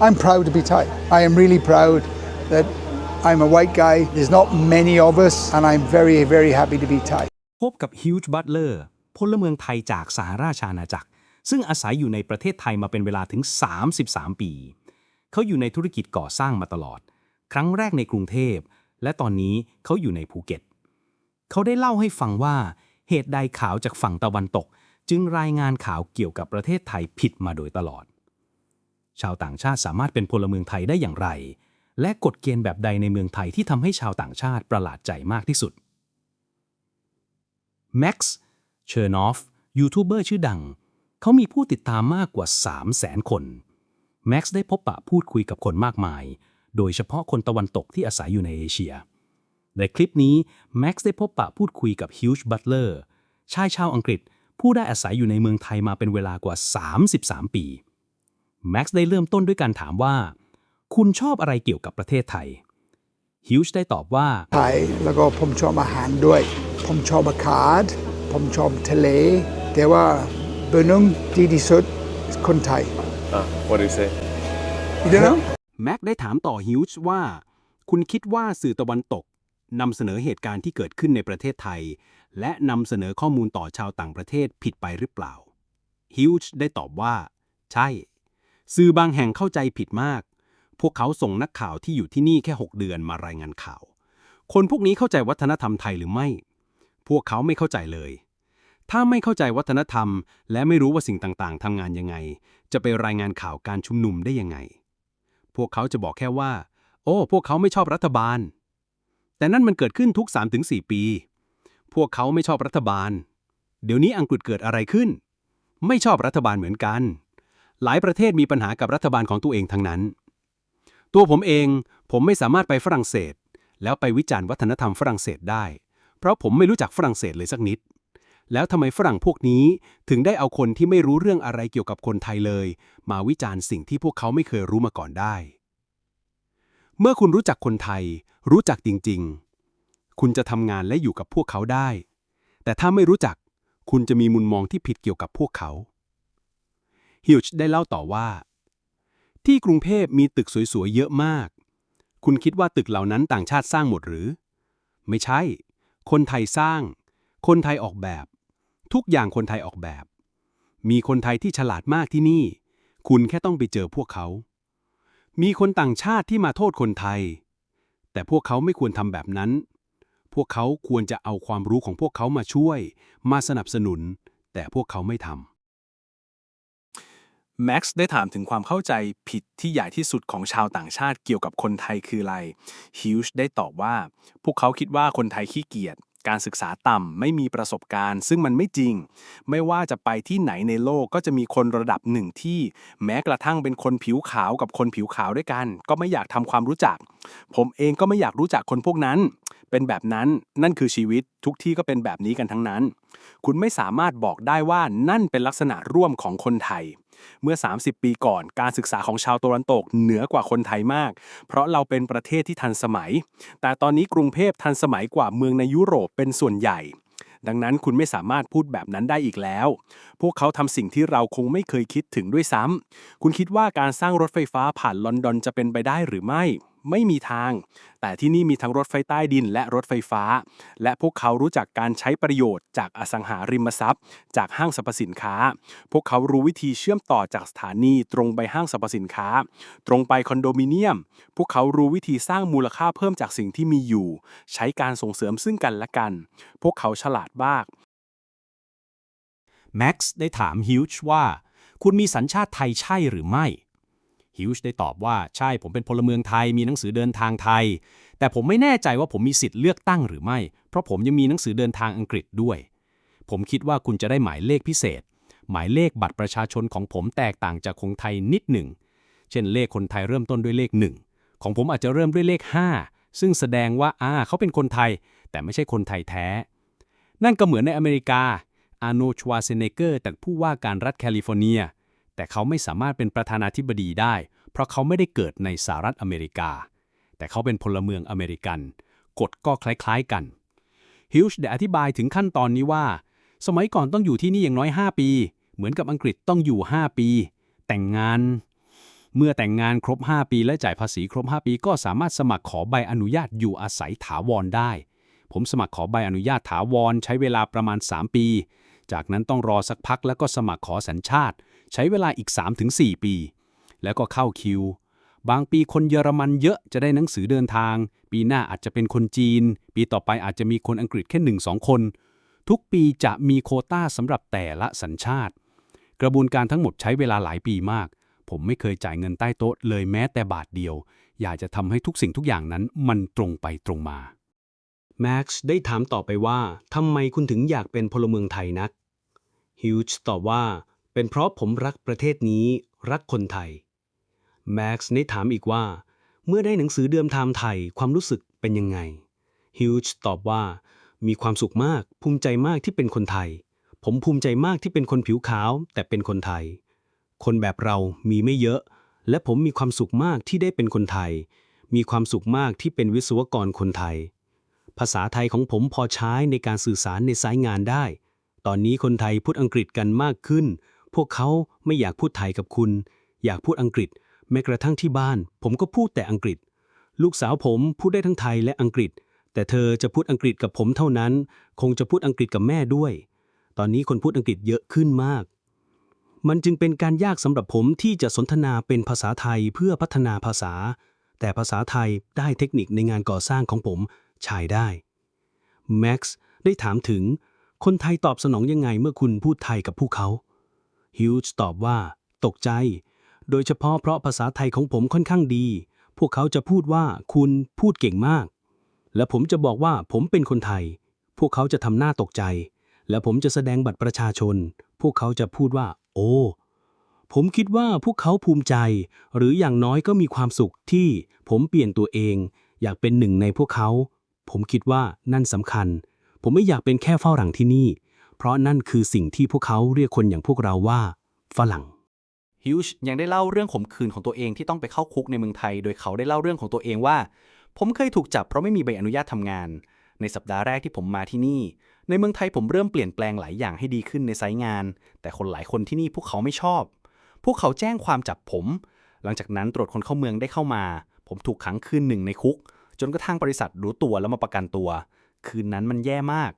I'm proud to be Thai. I am really proud that I'm a white guy. There's not many of us, and I'm very, very happy to be Thai. พบกับฮิวจ์บัตเลอร์พลเมืองไทยจากสหราชอาณาจักร ซึ่งอาศัยอยู่ในประเทศไทยมาเป็นเวลาถึง 33 ปี เขาอยู่ในธุรกิจก่อสร้างมาตลอด ครั้งแรกในกรุงเทพ และตอนนี้เขาอยู่ในภูเก็ต เขาได้เล่าให้ฟังว่า เหตุใดข่าวจากฝั่งตะวันตก จึงรายงานข่าวเกี่ยวกับประเทศไทยผิดมาโดยตลอด ชาวต่างชาติสามารถเป็นพลเมืองไทยได้อย่างไร และกฎเกณฑ์แบบใดในเมืองไทยที่ทำให้ชาวต่างชาติประหลาดใจมากที่สุดแม็กซ์เชอร์นอฟยูทูบเบอร์ชื่อดัง เขามีผู้ติดตามมากกว่า 3 0 0แสนคนแม็กซ์ได้พบปะพูดคุยกับคนมากมาย โดยเฉพาะคนตะวันตกที่อาศัยอยู่ในเอเชีย ในคลิปนี้แม็กซ์ได้พบปะพูดคุยกับฮิวจ์บัตเลอร์ชายชาวอังกฤษ ผู้ได้อาศัยอยู่ในเมืองไทยมาเป็นเวลากว่า 33 ปี แม็กซ์ได้เริ่มต้นด้วยการถามว่า คุณชอบอะไรเกี่ยวกับประเทศไทย ฮิวจ์ได้ตอบว่า ไทยแล้วก็ผมชอบอาหารด้วย ผมชอบอากาศผมชอบทะเล แต่ว่าเบอร์หนึ่งดีที่สุดคนไทย Uh, what do you say? you don't know แม็กได้ถามต่อฮิวจ์ว่า คุณคิดว่าสื่อตะวันตกนำเสนอเหตุการณ์ที่เกิดขึ้นในประเทศไทย และนำเสนอข้อมูลต่อชาวต่างประเทศผิดไปหรือเปล่าฮิวจ์ได้ตอบว่า ใช่ สื่อบางแห่งเข้าใจผิดมาก พวกเขาส่งนักข่าวที่อยู่ที่นี่แค่ 6 เดือนมารายงานข่าว คนพวกนี้เข้าใจวัฒนธรรมไทยหรือไม่ พวกเขาไม่เข้าใจเลย ถ้าไม่เข้าใจวัฒนธรรม และไม่รู้ว่าสิ่งต่างๆทำงานยังไง จะไปรายงานข่าวการชุมนุมได้ยังไง พวกเขาจะบอกแค่ว่า โอ้ พวกเขาไม่ชอบรัฐบาล แต่นั่นมันเกิดขึ้นทุก 3-4 ปี พวกเขาไม่ชอบรัฐบาล เดี๋ยวนี้อังกฤษเกิดอะไรขึ้น ไม่ชอบรัฐบาลเหมือนกัน หลายประเทศมีปัญหากับรัฐบาลของตัวเองทั้งนั้น ตัวผมเองผมไม่สามารถไปฝรั่งเศส แล้วไปวิจารณ์วัฒนธรรมฝรั่งเศสได้ เพราะผมไม่รู้จักฝรั่งเศสเลยสักนิด แล้วทำไมฝรั่งพวกนี้ถึงได้เอาคนที่ไม่รู้เรื่องอะไรเกี่ยวกับคนไทยเลย มาวิจารณ์สิ่งที่พวกเขาไม่เคยรู้มาก่อนได้ เมื่อคุณรู้จักคนไทย รู้จักจริง ๆ คุณจะทำงานและอยู่กับพวกเขาได้ แต่ถ้าไม่รู้จักคุณจะมีมุมมองที่ผิดเกี่ยวกับพวกเขา ฮิวจ์ได้เล่าต่อว่า ที่กรุงเทพมีตึกสวยๆ เยอะมาก คุณคิดว่าตึกเหล่านั้นต่างชาติสร้างหมดหรือ ไม่ใช่ คนไทยสร้าง คนไทยออกแบบ ทุกอย่างคนไทยออกแบบ มีคนไทยที่ฉลาดมากที่นี่ คุณแค่ต้องไปเจอพวกเขา มีคนต่างชาติที่มาโทษคนไทย แต่พวกเขาไม่ควรทำแบบนั้น พวกเขาควรจะเอาความรู้ของพวกเขามาช่วย มาสนับสนุน แต่พวกเขาไม่ทำ แม็กซ์ได้ถามถึงความเข้าใจผิดที่ใหญ่ที่สุดของชาวต่างชาติเกี่ยวกับคนไทยคืออะไรฮิวจ์ได้ตอบว่า พวกเขาคิดว่าคนไทยขี้เกียจการศึกษาต่ำไม่มีประสบการณ์ ซึ่งมันไม่จริง ไม่ว่าจะไปที่ไหนในโลกก็จะมีคนระดับหนึ่งที่ แม้กระทั่งเป็นคนผิวขาวกับคนผิวขาวด้วยกัน ก็ไม่อยากทำความรู้จัก ผมเองก็ไม่อยากรู้จักคนพวกนั้น เป็นแบบนั้นนั่นคือชีวิตทุกที่ก็เป็นแบบนี้กันทั้งนั้น คุณไม่สามารถบอกได้ว่านั่นเป็นลักษณะร่วมของคนไทย เมื่อ 30 ปีก่อนการศึกษาของชาวตะวันตกเหนือกว่าคนไทยมาก เพราะเราเป็นประเทศที่ทันสมัย แต่ตอนนี้กรุงเทพทันสมัยกว่าเมืองในยุโรปเป็นส่วนใหญ่ ดังนั้นคุณไม่สามารถพูดแบบนั้นได้อีกแล้ว พวกเขาทำสิ่งที่เราคงไม่เคยคิดถึงด้วยซ้ำคุณคิดว่าการสร้างรถไฟฟ้าผ่านลอนดอนจะเป็นไปได้หรือไม่ไม่มีทาง แต่ที่นี่มีทั้งรถไฟใต้ดินและรถไฟฟ้า และพวกเขารู้จักการใช้ประโยชน์จากอสังหาริมทรัพย์ จากห้างสรรพสินค้า พวกเขารู้วิธีเชื่อมต่อจากสถานีตรงไปห้างสรรพสินค้า ตรงไปคอนโดมิเนียม พวกเขารู้วิธีสร้างมูลค่าเพิ่มจากสิ่งที่มีอยู่ ใช้การส่งเสริมซึ่งกันและกัน พวกเขาฉลาดมากแม็กซ์ได้ถามฮิวจ์ว่า คุณมีสัญชาติไทยใช่หรือไม่ ฮิวจ์ได้ตอบว่าใช่ผมเป็นพลเมืองไทยมีหนังสือเดินทางไทย แต่ผมไม่แน่ใจว่าผมมีสิทธิ์เลือกตั้งหรือไม่ เพราะผมยังมีหนังสือเดินทางอังกฤษด้วย ผมคิดว่าคุณจะได้หมายเลขพิเศษ หมายเลขบัตรประชาชนของผมแตกต่างจากคนไทยนิดหนึ่ง เช่นเลขคนไทยเริ่มต้นด้วยเลขหนึ่งของผมอาจจะเริ่มด้วยเลข 5 ซึ่งแสดงว่าอ่าเขาเป็นคนไทย แต่ไม่ใช่คนไทยแท้ นั่นก็เหมือนในอเมริกาอาโนชวาเซเนเกอร์แต่ผู้ว่าการรัฐแคลิฟอร์เนีย แต่เขาไม่สามารถเป็นประธานาธิบดีได้ เพราะเขาไม่ได้เกิดในสหรัฐอเมริกา แต่เขาเป็นพลเมืองอเมริกัน กฎก็คล้ายๆกัน ฮิลช์ได้อธิบายถึงขั้นตอนนี้ว่า สมัยก่อนต้องอยู่ที่นี่อย่างน้อย 5 ปี เหมือนกับอังกฤษต้องอยู่ 5 ปี แต่งงาน เมื่อแต่งงานครบ 5 ปีและจ่ายภาษีครบ 5 ปี ก็สามารถสมัครขอใบอนุญาตอยู่อาศัยถาวรได้ ผมสมัครขอใบอนุญาตถาวร ใช้เวลาประมาณ 3 ปี จากนั้นต้องรอสักพักแล้วก็สมัครขอสัญชาติ ใช้เวลาอีก 3-4 ปี แล้วก็เข้าคิว บางปีคนเยอรมันเยอะจะได้หนังสือเดินทาง ปีหน้าอาจจะเป็นคนจีน ปีต่อไปอาจจะมีคนอังกฤษแค่หนึ่งสองคน ทุกปีจะมีโคต้าสำหรับแต่ละสัญชาติ กระบวนการทั้งหมดใช้เวลาหลายปีมาก ผมไม่เคยจ่ายเงินใต้โต๊ะเลยแม้แต่บาทเดียว อยากจะทำให้ทุกสิ่งทุกอย่างนั้นมันตรงไปตรงมาแม็กซ์ได้ถามต่อไปว่าทำไมคุณถึงอยากเป็นพลเมืองไทยนักฮิวจ์ตอบว่า เป็นเพราะผมรักประเทศนี้ รักคนไทย แม็กซ์ได้ถามอีกว่า เมื่อได้หนังสือเดิมไทม์ไทยความรู้สึกเป็นยังไง ฮิวจ์ตอบว่า มีความสุขมาก ภูมิใจมากที่เป็นคนไทย ผมภูมิใจมากที่เป็นคนผิวขาว แต่เป็นคนไทย คนแบบเรามีไม่เยอะ และผมมีความสุขมากที่ได้เป็นคนไทย มีความสุขมากที่เป็นวิศวกรคนไทย ภาษาไทยของผมพอใช้ในการสื่อสารในสายงานได้ ตอนนี้คนไทยพูดอังกฤษกันมากขึ้น พวกเขาไม่อยากพูดไทยกับคุณ อยากพูดอังกฤษ แม้กระทั่งที่บ้าน ผมก็พูดแต่อังกฤษ ลูกสาวผมพูดได้ทั้งไทยและอังกฤษ แต่เธอจะพูดอังกฤษกับผมเท่านั้น คงจะพูดอังกฤษกับแม่ด้วย ตอนนี้คนพูดอังกฤษเยอะขึ้นมาก มันจึงเป็นการยากสำหรับผมที่จะสนทนาเป็นภาษาไทยเพื่อพัฒนาภาษา แต่ภาษาไทยได้เทคนิคในงานก่อสร้างของผมใช้ได้แม็กซ์ได้ถามถึงคนไทยตอบสนองยังไงเมื่อคุณพูดไทยกับพวกเขา ฮิวจ์ตอบว่า ตกใจ โดยเฉพาะเพราะภาษาไทยของผมค่อนข้างดี พวกเขาจะพูดว่าคุณพูดเก่งมาก และผมจะบอกว่าผมเป็นคนไทย พวกเขาจะทำหน้าตกใจ และผมจะแสดงบัตรประชาชน พวกเขาจะพูดว่า โอ้ ผมคิดว่าพวกเขาภูมิใจ หรืออย่างน้อยก็มีความสุขที่ผมเปลี่ยนตัวเอง อยากเป็นหนึ่งในพวกเขา ผมคิดว่านั่นสำคัญ ผมไม่อยากเป็นแค่ฝรั่งที่นี่ เพราะนั่นคือสิ่งที่พวกเขาเรียกคนอย่างพวกเราว่า ฝรั่ง ฮิวช์ยังได้เล่าเรื่องขมขืนของตัวเองที่ต้องไปเข้าคุกในเมืองไทย โดยเขาได้เล่าเรื่องของตัวเองว่า ผมเคยถูกจับเพราะไม่มีใบอนุญาตทำงาน ในสัปดาห์แรกที่ผมมาที่นี่ ในเมืองไทยผมเริ่มเปลี่ยนแปลงหลายอย่างให้ดีขึ้นในไซต์งาน แต่คนหลายคนที่นี่พวกเขาไม่ชอบ พวกเขาแจ้งความจับผม หลังจากนั้นตรวจคนเข้าเมืองได้เข้ามา ผมถูกขังคืนหนึ่งในคุก จนกระทั่งบริษัทรู้ตัวแล้วมาประกันตัว คืนนั้นมันแย่มาก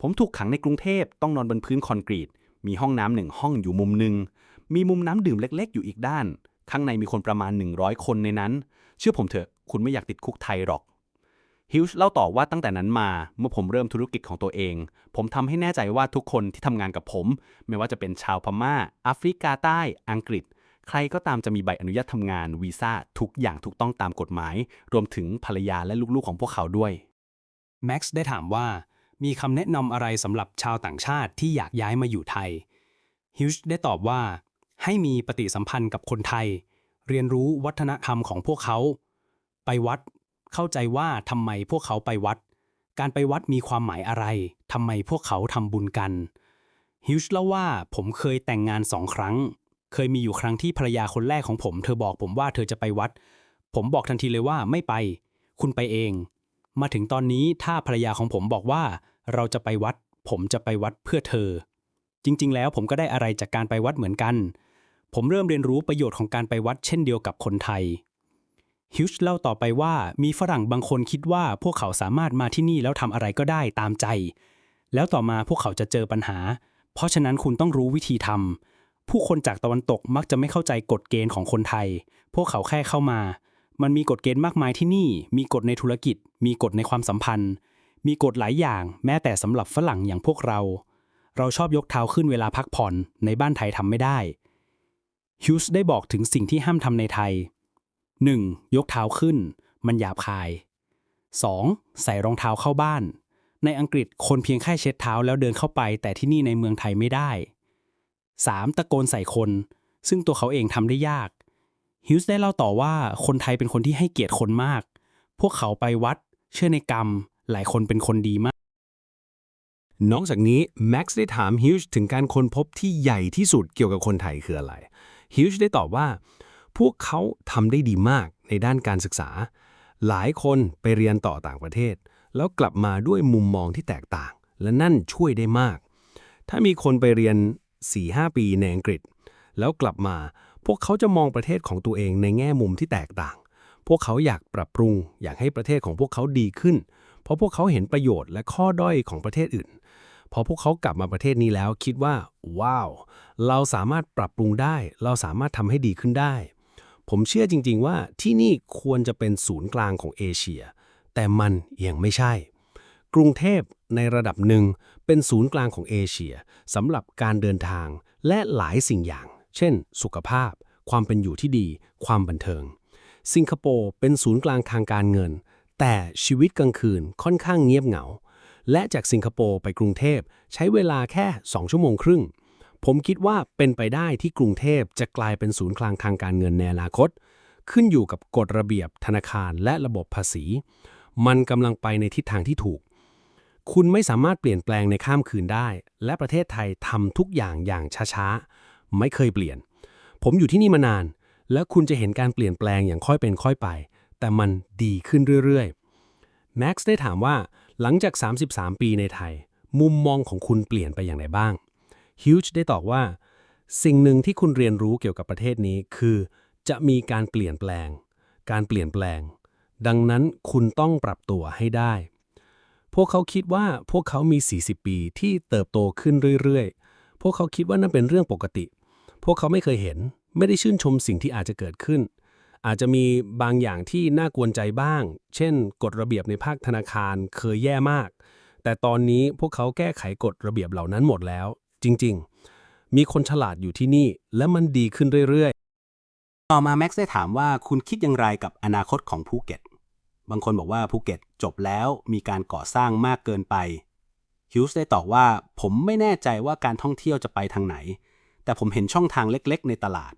ผมถูกขังในกรุงเทพต้องนอนบนพื้นคอนกรีต มีห้องน้ำหนึ่งห้องอยู่มุมหนึ่ง มีมุมน้ำดื่มเล็ก ๆ อยู่อีกด้าน ข้างในมีคนประมาณ 100 คนในนั้น เชื่อผมเถอะ คุณไม่อยากติดคุกไทยหรอก ฮิวช์เล่าต่อว่าตั้งแต่นั้นมา เมื่อผมเริ่มธุรกิจของตัวเอง ผมทำให้แน่ใจว่าทุกคนที่ทำงานกับผม ไม่ว่าจะเป็นชาวพม่าแอฟริกาใต้ อังกฤษ ใครก็ตามจะมีใบอนุญาตทำงานวีซ่าทุกอย่างถูกต้องตามกฎหมาย รวมถึงภรรยาและลูกๆของพวกเขาด้วย แม็กซ์ได้ถามว่า มีคำแนะนำอะไรสำหรับชาวต่างชาติที่อยากย้ายมาอยู่ไทยฮิวจ์ได้ตอบว่า ให้มีปฏิสัมพันธ์กับคนไทย เรียนรู้วัฒนธรรมของพวกเขา ไปวัด เข้าใจว่าทำไมพวกเขาไปวัด การไปวัดมีความหมายอะไรทำไมพวกเขาทำบุญกันฮิวจ์เล่าว่าผมเคยแต่งงานสองครั้ง เคยมีอยู่ครั้งที่ภรรยาคนแรกของผม เธอบอกผมว่าเธอจะไปวัด ผมบอกทันทีเลยว่าไม่ไป คุณไปเอง มาถึงตอนนี้ถ้าภรรยาของผมบอกว่า เราจะไปวัด ผมจะไปวัดเพื่อเธอ จริง ๆ แล้วผมก็ได้อะไรจากการไปวัดเหมือนกัน ผมเริ่มเรียนรู้ประโยชน์ของการไปวัดเช่นเดียวกับคนไทยฮิวช์เล่าต่อไปว่ามีฝรั่งบางคนคิดว่าพวกเขาสามารถมาที่นี่แล้วทำอะไรก็ได้ตามใจ แล้วต่อมาพวกเขาจะเจอปัญหา เพราะฉะนั้นคุณต้องรู้วิธีทำผู้คนจากตะวันตกมักจะไม่เข้าใจกฎเกณฑ์ของคนไทย พวกเขาแค่เข้ามา มันมีกฎเกณฑ์มากมายที่นี่ มีกฎในธุรกิจ มีกฎในความสัมพันธ์ มีกฎหลายอย่าง แม้แต่สำหรับฝรั่งอย่างพวกเรา เราชอบยกเท้าขึ้นเวลาพักผ่อนในบ้านไทยทำไม่ได้ฮิวส์ได้บอกถึงสิ่งที่ห้ามทำในไทย 1. ยกเท้าขึ้น มันหยาบคาย 2. ใส่รองเท้าเข้าบ้าน ในอังกฤษคนเพียงแค่เช็ดเท้าแล้วเดินเข้าไป แต่ที่นี่ในเมืองไทยไม่ได้ 3. ตะโกนใส่คน ซึ่งตัวเขาเองทำได้ยาก ฮิวส์ได้เล่าต่อว่าคนไทยเป็นคนที่ให้เกียรติคนมาก พวกเขาไปวัด เชื่อในกรรม หลายคนเป็นคนดีมาก นอกจากนี้แม็กซ์ได้ถามฮิวจ์ถึงการค้นพบที่ใหญ่ที่สุดเกี่ยวกับคนไทยคืออะไรฮิวจ์ได้ตอบว่า พวกเขาทำได้ดีมากในด้านการศึกษา หลายคนไปเรียนต่อต่างประเทศ แล้วกลับมาด้วยมุมมองที่แตกต่าง และนั่นช่วยได้มาก ถ้ามีคนไปเรียน4-5ปีในอังกฤษ แล้วกลับมา พวกเขาจะมองประเทศของตัวเองในแง่มุมที่แตกต่าง พวกเขาอยากปรับปรุง อยากให้ประเทศของพวกเขาดีขึ้น เพราะพวกเขาเห็นประโยชน์และข้อด้อยของประเทศอื่น พอพวกเขากลับมาประเทศนี้แล้วคิดว่า ว้าว เราสามารถปรับปรุงได้ เราสามารถทำให้ดีขึ้นได้ ผมเชื่อจริง ๆ ว่าที่นี่ควรจะเป็นศูนย์กลางของเอเชีย แต่มันยังไม่ใช่ กรุงเทพในระดับหนึ่งเป็นศูนย์กลางของเอเชียสำหรับการเดินทางและหลายสิ่งอย่าง เช่น สุขภาพ ความเป็นอยู่ที่ดี ความบันเทิง สิงคโปร์เป็นศูนย์กลางทางการเงิน แต่ชีวิตกลางคืนค่อนข้างเงียบเหงา และจากสิงคโปร์ไปกรุงเทพใช้เวลาแค่ 2 ชั่วโมงครึ่ง ผมคิดว่าเป็นไปได้ที่กรุงเทพจะกลายเป็นศูนย์กลางทางการเงินในอนาคต ขึ้นอยู่กับกฎระเบียบธนาคารและระบบภาษี มันกำลังไปในทิศทางที่ถูกคุณไม่สามารถเปลี่ยนแปลงในข้ามคืนได้ และประเทศไทยทำทุกอย่างอย่างช้าๆ ไม่เคยเปลี่ยน ผมอยู่ที่นี่มานาน และคุณจะเห็นการเปลี่ยนแปลงอย่างค่อยเป็นค่อยไป แต่มันดีขึ้นเรื่อยๆ แม็กซ์ได้ถามว่าหลังจาก 33 ปีในไทย มุมมองของคุณเปลี่ยนไปอย่างไรบ้างฮิวจ์ได้ตอบว่า สิ่งหนึ่งที่คุณเรียนรู้เกี่ยวกับประเทศนี้คือ จะมีการเปลี่ยนแปลง การเปลี่ยนแปลง ดังนั้นคุณต้องปรับตัวให้ได้ พวกเขาคิดว่าพวกเขามี 40 ปีที่เติบโตขึ้นเรื่อยๆ พวกเขาคิดว่านั่นเป็นเรื่องปกติ พวกเขาไม่เคยเห็น ไม่ได้ชื่นชมสิ่งที่อาจจะเกิดขึ้น อาจจะมีบางอย่างที่น่ากวนใจบ้าง เช่น กฎระเบียบในภาคธนาคารเคยแย่มาก แต่ตอนนี้พวกเขาแก้ไขกฎระเบียบเหล่านั้นหมดแล้ว จริง ๆ มีคนฉลาดอยู่ที่นี่ และมันดีขึ้นเรื่อยๆ ต่อมาแม็กซ์ได้ถามว่าคุณคิดอย่างไรกับอนาคตของภูเก็ต บางคนบอกว่าภูเก็ตจบแล้วมีการก่อสร้างมากเกินไปฮิวส์ได้ตอบว่าผมไม่แน่ใจว่าการท่องเที่ยวจะไปทางไหน แต่ผมเห็นช่องทางเล็กๆ ในตลาด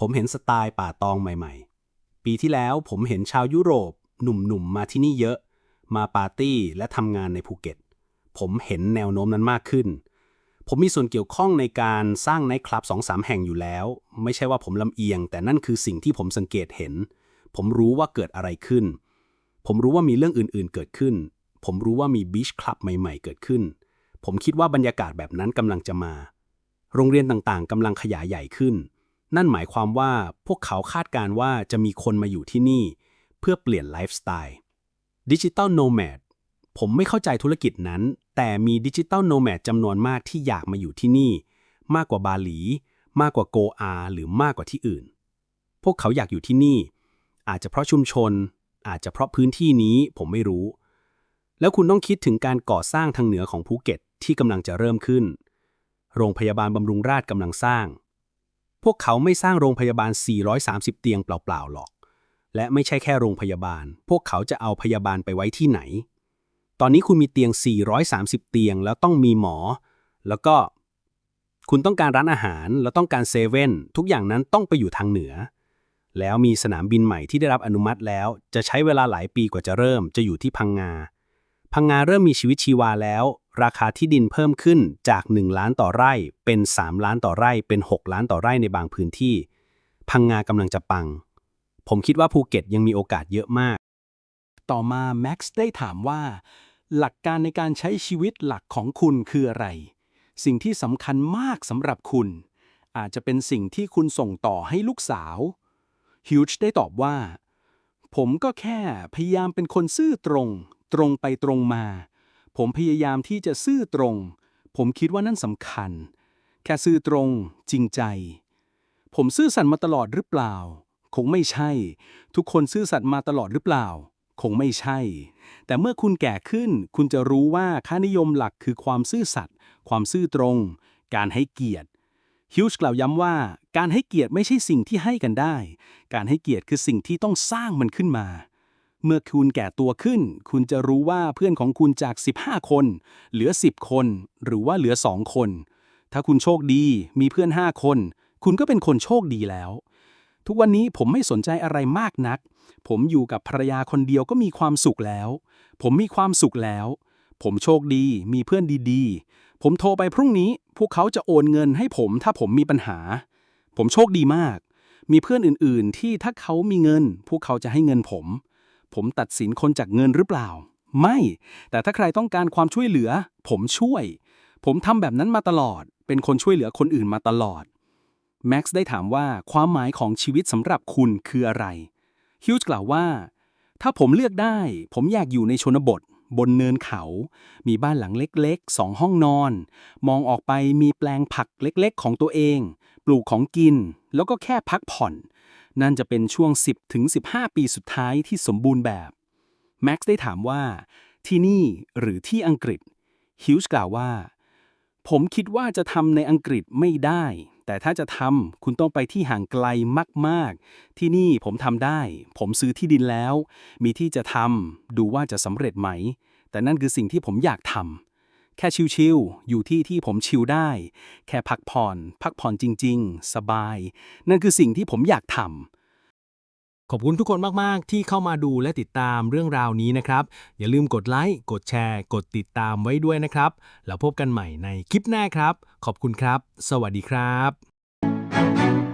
ผมเห็นสไตล์ป่าตองใหม่ๆ ปีที่แล้วผมเห็นชาวยุโรป หนุ่มๆ มาที่นี่เยอะ มาปาร์ตี้และทำงานในภูเก็ต ผมเห็นแนวโน้มนั้นมากขึ้น ผมมีส่วนเกี่ยวข้องในการสร้างไนท์คลับสองสามแห่งอยู่แล้ว ไม่ใช่ว่าผมลำเอียง แต่นั่นคือสิ่งที่ผมสังเกตเห็น ผมรู้ว่าเกิดอะไรขึ้น ผมรู้ว่ามีเรื่องอื่นๆ เกิดขึ้น ผมรู้ว่ามีบีชคลับใหม่ๆ เกิดขึ้น ผมคิดว่าบรรยากาศแบบนั้นกำลังจะมา โรงเรียนต่างๆกำลังขยายใหญ่ขึ้น นั่นหมายความว่าพวกเขาคาดการณ์ว่าจะมีคนมาอยู่ที่นี่ เพื่อเปลี่ยนไลฟ์สไตล์ดิจิตอลโนแมดผมไม่เข้าใจธุรกิจนั้น แต่มีดิจิตอลโนแมดจำนวนมากที่อยากมาอยู่ที่นี่ มากกว่าบาหลี มากกว่าโกอา หรือมากกว่าที่อื่น พวกเขาอยากอยู่ที่นี่ อาจจะเพราะชุมชน อาจจะเพราะพื้นที่นี้ผมไม่รู้ แล้วคุณต้องคิดถึงการก่อสร้างทางเหนือของภูเก็ตที่กำลังจะเริ่มขึ้น โรงพยาบาลบำรุงราษฎร์กำลังสร้าง พวกเขาไม่สร้างโรงพยาบาล 430 เตียงเปล่าๆหรอก และไม่ใช่แค่โรงพยาบาล พวกเขาจะเอาพยาบาลไปไว้ที่ไหน ตอนนี้คุณมีเตียง 430 เตียงแล้วต้องมีหมอ แล้วก็ คุณต้องการร้านอาหารแล้วต้องการเซเว่นทุกอย่างนั้นต้องไปอยู่ทางเหนือ แล้วมีสนามบินใหม่ที่ได้รับอนุมัติแล้ว จะใช้เวลาหลายปีกว่าจะเริ่ม จะอยู่ที่พังงา พังงาเริ่มมีชีวิตชีวาแล้ว ราคาที่ดินเพิ่มขึ้นจาก 1 ล้านต่อไร่เป็น 3 ล้านต่อไร่เป็น 6 ล้านต่อไร่ในบางพื้นที่ พังงากำลังจะปัง ผมคิดว่าภูเก็ตยังมีโอกาสเยอะมาก ต่อมาแม็กซ์ได้ถามว่า หลักการในการใช้ชีวิตหลักของคุณคืออะไร สิ่งที่สำคัญมากสำหรับคุณ อาจจะเป็นสิ่งที่คุณส่งต่อให้ลูกสาวฮิวจ์ได้ตอบว่า ผมก็แค่พยายามเป็นคนซื่อตรง ตรงไปตรงมา ผมพยายามที่จะซื่อตรง ผมคิดว่านั่นสำคัญ แค่ซื่อตรง จริงใจ ผมซื่อสัตย์มาตลอดหรือเปล่า คงไม่ใช่ ทุกคนซื่อสัตย์มาตลอดหรือเปล่า คงไม่ใช่ แต่เมื่อคุณแก่ขึ้น คุณจะรู้ว่าค่านิยมหลักคือความซื่อสัตย์ความซื่อตรง การให้เกียรติฮิวจ์กล่าวย้ำว่า การให้เกียรติไม่ใช่สิ่งที่ให้กันได้ การให้เกียรติคือสิ่งที่ต้องสร้างมันขึ้นมา เมื่อคุณแก่ตัวขึ้น คุณจะรู้ว่าเพื่อนของคุณจาก 15 คน เหลือ 10 คน หรือว่าเหลือ 2 คน ถ้าคุณโชคดีมีเพื่อน 5 คน คุณก็เป็นคนโชคดีแล้ว ทุกวันนี้ผมไม่สนใจอะไรมากนัก ผมอยู่กับภรรยาคนเดียวก็มีความสุขแล้ว ผมมีความสุขแล้ว ผมโชคดีมีเพื่อนดีๆ ผมโทรไปพรุ่งนี้ พวกเขาจะโอนเงินให้ผมถ้าผมมีปัญหา ผมโชคดีมากมีเพื่อนอื่น ๆ ที่ถ้าเขามีเงิน พวกเขาจะให้เงินผม ผมตัดสินคนจากเงินหรือเปล่า ไม่ แต่ถ้าใครต้องการความช่วยเหลือ ผมช่วย ผมทำแบบนั้นมาตลอด เป็นคนช่วยเหลือคนอื่นมาตลอด แม็กซ์ได้ถามว่าความหมายของชีวิตสำหรับคุณคืออะไรฮิวจ์กล่าวว่า ถ้าผมเลือกได้ ผมอยากอยู่ในชนบท บนเนินเขา มีบ้านหลังเล็กๆสองห้องนอน มองออกไปมีแปลงผักเล็กๆ ของตัวเอง ปลูกของกิน แล้วก็แค่พักผ่อน นั่นจะเป็นช่วง 10ถึง15 ปีสุดท้ายที่สมบูรณ์แบบแม็กซ์ได้ถามว่า ที่นี่หรือที่อังกฤษฮิวจ์กล่าวว่า ผมคิดว่าจะทำในอังกฤษไม่ได้ แต่ถ้าจะทำคุณต้องไปที่ห่างไกลมาก ๆ ที่นี่ผมทำได้ ผมซื้อที่ดินแล้ว มีที่จะทำดูว่าจะสำเร็จไหม แต่นั่นคือสิ่งที่ผมอยากทำ แค่ชิลๆ อยู่ที่ที่ผมชิลได้ แค่พักผ่อน พักผ่อนจริง ๆ สบาย นั่นคือสิ่งที่ผมอยากทำขอบคุณทุกคนมาก ๆ ที่เข้ามาดูและติดตามเรื่องราวนี้นะครับ อย่าลืมกดไลค์ กดแชร์ กดติดตามไว้ด้วยนะครับ แล้วพบกันใหม่ในคลิปหน้าครับ ขอบคุณครับ สวัสดีครับ